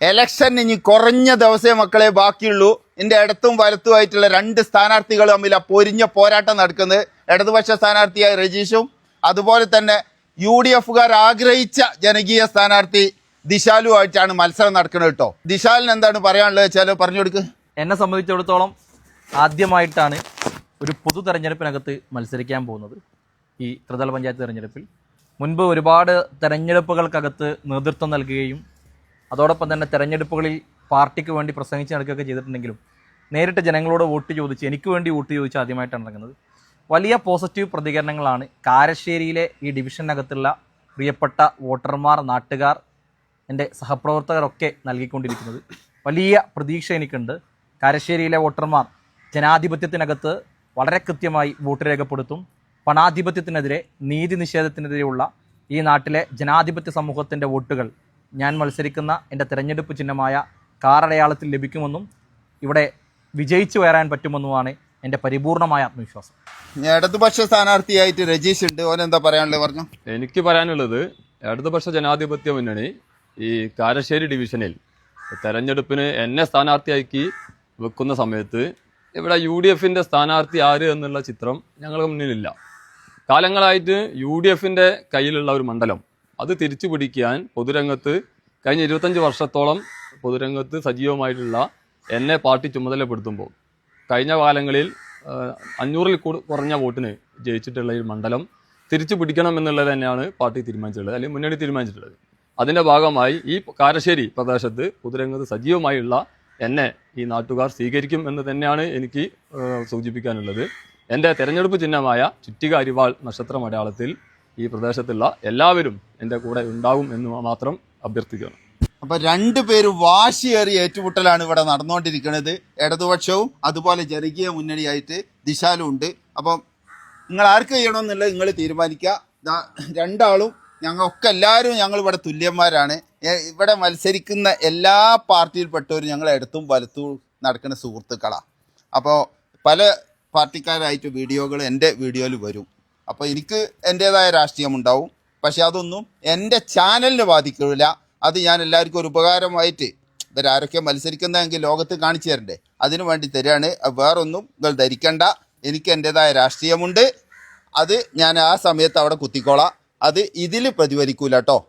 Election ഇനി കുറഞ്ഞ ദിവസേ മക്കളെ ബാക്കിയുള്ളൂ. എന്റെ ഇടത്തും വലത്തുമായിട്ടുള്ള രണ്ട് സ്ഥാനാർത്ഥികൾ തമ്മിൽ ആ പൊരിഞ്ഞ പോരാട്ടം നടക്കുന്നത്. ഇടതുപക്ഷ സ്ഥാനാർത്ഥിയായ രജീഷും അതുപോലെ തന്നെ യു ഡി എഫുകാർ ആഗ്രഹിച്ച ജനകീയ സ്ഥാനാർത്ഥി ദിശാലുമായിട്ടാണ് മത്സരം നടക്കുന്നത് കേട്ടോ. ദിശാലിന് എന്താണ് പറയാനുള്ളത് വെച്ചാൽ പറഞ്ഞു കൊടുക്ക്. എന്നെ സംബന്ധിച്ചിടത്തോളം ആദ്യമായിട്ടാണ് ഒരു പൊതു തെരഞ്ഞെടുപ്പിനകത്ത് മത്സരിക്കാൻ പോകുന്നത് ഈ ത്രിതല പഞ്ചായത്ത് തെരഞ്ഞെടുപ്പിൽ. മുൻപ് ഒരുപാട് തെരഞ്ഞെടുപ്പുകൾക്കകത്ത് നേതൃത്വം നൽകുകയും അതോടൊപ്പം തന്നെ തെരഞ്ഞെടുപ്പുകളിൽ പാർട്ടിക്ക് വേണ്ടി പ്രസംഗിച്ച് നടക്കുകയൊക്കെ ചെയ്തിട്ടുണ്ടെങ്കിലും നേരിട്ട് ജനങ്ങളോട് വോട്ട് ചോദിച്ച് എനിക്ക് വേണ്ടി വോട്ട് ചോദിച്ച് ആദ്യമായിട്ടാണ് ഇറങ്ങുന്നത് വലിയ പോസിറ്റീവ് പ്രതികരണങ്ങളാണ് കാരശ്ശേരിയിലെ ഈ ഡിവിഷനകത്തുള്ള പ്രിയപ്പെട്ട വോട്ടർമാർ നാട്ടുകാർ എന്റെ സഹപ്രവർത്തകരൊക്കെ നൽകിക്കൊണ്ടിരിക്കുന്നത്. വലിയ പ്രതീക്ഷ എനിക്കുണ്ട്. കാരശ്ശേരിയിലെ വോട്ടർമാർ ജനാധിപത്യത്തിനകത്ത് വളരെ കൃത്യമായി വോട്ട് രേഖപ്പെടുത്തും. പണാധിപത്യത്തിനെതിരെ നീതി നിഷേധത്തിനെതിരെയുള്ള ഈ നാട്ടിലെ ജനാധിപത്യ സമൂഹത്തിന്റെ വോട്ടുകൾ ഞാൻ മത്സരിക്കുന്ന എന്റെ തിരഞ്ഞെടുപ്പ് ചിഹ്നമായ കാറടയാളത്തിൽ ലഭിക്കുമെന്നും ഇവിടെ വിജയിച്ചു വരാൻ പറ്റുമെന്നുമാണ് എന്റെ പരിപൂർണമായ ആത്മവിശ്വാസം. ഇടതുപക്ഷ സ്ഥാനാർത്ഥിയായിട്ട് രജീഷ് ഉണ്ട്. ഓൻ എന്താ പറയാനുള്ളത് പറഞ്ഞു? എനിക്ക് പറയാനുള്ളത് ഇടതുപക്ഷ ജനാധിപത്യ മുന്നണി ഈ കാരശ്ശേരി ഡിവിഷനിൽ തെരഞ്ഞെടുപ്പിന് എന്നെ സ്ഥാനാർത്ഥിയാക്കി വെക്കുന്ന സമയത്ത് ഇവിടെ യു ഡി എഫിന്റെ സ്ഥാനാർത്ഥി ആര് എന്നുള്ള ചിത്രം ഞങ്ങൾക്ക് മുന്നിലില്ല. കാലങ്ങളായിട്ട് യു ഡി എഫിന്റെ കയ്യിലുള്ള ഒരു മണ്ഡലം അത് തിരിച്ചു പിടിക്കാൻ പൊതുരംഗത്ത് കഴിഞ്ഞ ഇരുപത്തഞ്ച് വർഷത്തോളം പൊതുരംഗത്ത് സജീവമായിട്ടുള്ള എന്നെ പാർട്ടി ചുമതലപ്പെടുത്തുമ്പോൾ കഴിഞ്ഞ കാലങ്ങളിൽ അഞ്ഞൂറിൽ കുറഞ്ഞ വോട്ടിന് ജയിച്ചിട്ടുള്ള ഈ മണ്ഡലം തിരിച്ചു പിടിക്കണം എന്നുള്ളത് തന്നെയാണ് പാർട്ടി തീരുമാനിച്ചിട്ടുള്ളത് അല്ലെങ്കിൽ മുന്നണി തീരുമാനിച്ചിട്ടുള്ളത്. അതിന്റെ ഭാഗമായി ഈ കാരശ്ശേരി പ്രദേശത്ത് പൊതുരംഗത്ത് സജീവമായുള്ള എന്നെ ഈ നാട്ടുകാർ സ്വീകരിക്കും എന്ന് തന്നെയാണ് എനിക്ക് സൂചിപ്പിക്കാനുള്ളത്. എന്റെ തെരഞ്ഞെടുപ്പ് ചിഹ്നമായ ചുറ്റിക അരിവാൾ നക്ഷത്ര അടയാളത്തിൽ ഈ പ്രദേശത്തുള്ള എല്ലാവരും എന്റെ കൂടെ ഉണ്ടാകും എന്ന് മാത്രം അഭ്യർത്ഥിക്കുന്നു. അപ്പൊ രണ്ടുപേരും വാശിയേറിയ ഏറ്റുമുട്ടലാണ് ഇവിടെ നടന്നുകൊണ്ടിരിക്കുന്നത്. ഇടതുപക്ഷവും അതുപോലെ ജനകീയ മുന്നണിയായിട്ട് ദിശാലും ഉണ്ട്. അപ്പം നിങ്ങൾ ആർക്ക് ചെയ്യണമെന്നുള്ളത് നിങ്ങൾ തീരുമാനിക്കുക. രണ്ടാളും ഞങ്ങളൊക്കെ എല്ലാവരും ഞങ്ങൾ ഇവിടെ തുല്യന്മാരാണ് ഇവിടെ മത്സരിക്കുന്ന എല്ലാ പാർട്ടിയിൽപ്പെട്ടവരും ഞങ്ങൾ എടുത്തും വലത്തും നടക്കുന്ന സുഹൃത്തുക്കളാണ് അപ്പോൾ പല പാർട്ടിക്കാരായിട്ട് വീഡിയോകൾ എന്റെ വീഡിയോയിൽ വരും. അപ്പോൾ എനിക്ക് എന്റേതായ രാഷ്ട്രീയം ഉണ്ടാവും. പക്ഷെ അതൊന്നും എന്റെ ചാനലിന് ബാധിക്കില്ല അത് ഞാൻ എല്ലാവർക്കും ഒരു ഉപകാരമായിട്ട് ഇവരാരൊക്കെ മത്സരിക്കുന്നതെങ്കിൽ ലോകത്ത് കാണിച്ചു തരണ്ടേ. അതിനു വേണ്ടി തരികയാണ് വേറൊന്നും നിങ്ങൾ ധരിക്കണ്ട. എനിക്ക് എന്റേതായ രാഷ്ട്രീയമുണ്ട്. അത് ഞാൻ ആ സമയത്ത് അവിടെ കുത്തിക്കോളാം. അത് ഇതിൽ പ്രതിഫലിക്കൂല കേട്ടോ